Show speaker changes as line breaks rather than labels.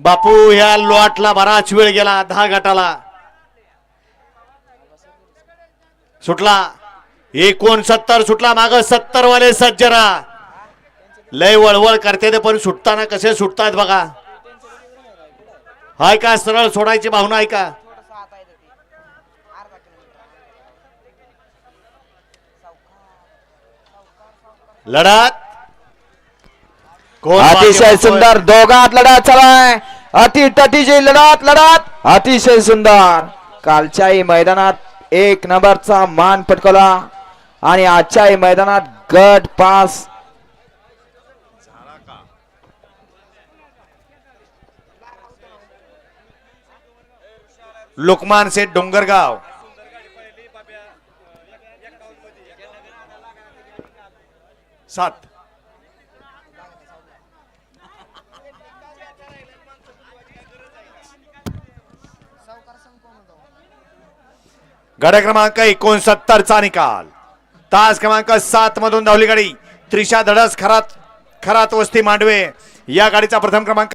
बापू ह्या लॉटला बराच वेळ गेला दहा गटाला. सुटला. एकोणसत्तर सुटला माग सत्तर वाले सज्जरा. लय वळवळ करते ते पण सुटताना कसे सुटतात बघा. हाय का सरळ सोडायची भावना आहे का
आत आहे ते अर्धा किलोमीटर
लढत कोण
अतिशय सुंदर दोघात लढत चालाय अति तटीची लढत लढत. अतिशय सुंदर. कालच्याही मैदानात एक नंबरचा मान पटकवला. आणि आजच्याही मैदानात गट पास.
लोकमान सेठ डोंगरगाव. सात. गड क्रमांक एकोणसत्तर चा निकाल. तास क्रमांक सात मधून धावली गाडी. त्रिशा धडस खरात खरात वस्ती मांडवे. या गाडीचा प्रथम क्रमांक